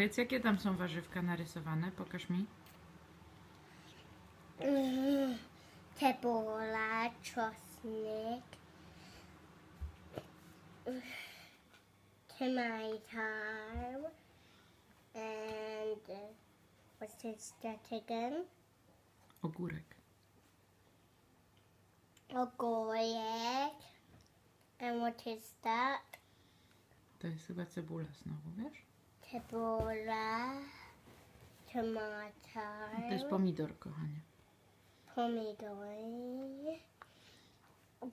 Powiedz, jakie tam są warzywka narysowane? Pokaż mi. Mm, Cebula, czosnek, tomato, and what's this that again? Ogórek. Ogórek. And what is that? To jest chyba cebula znowu, wiesz? Cebula, tomato, To jest pomidor, kochanie. pomidory,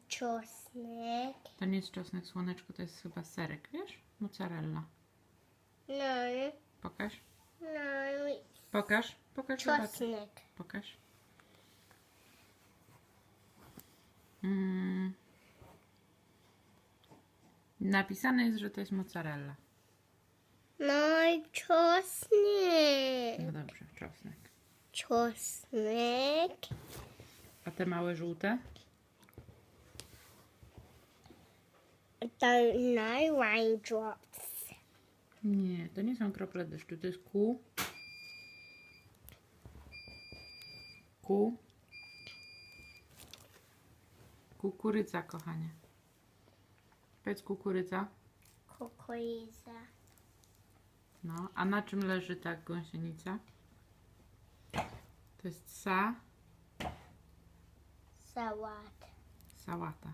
czosnek. To nie jest czosnek słoneczko, to jest chyba serek, wiesz? Mozzarella. No, Pokaż. no, Pokaż. Pokaż. zobacz. czosnek. Pokaż. Mm. Napisane jest, że to jest mozzarella. No i czosnek. No dobrze, czosnek. Czosnek. A te małe żółte? To no raindrops. Nie, to nie są krople deszczu, to jest ku. Ku. Kukurydza, kochanie. Powiedz kukurydza. Kukurydza. No, a na czym leży ta gąsienica? To jest sa, Sałat. sałata.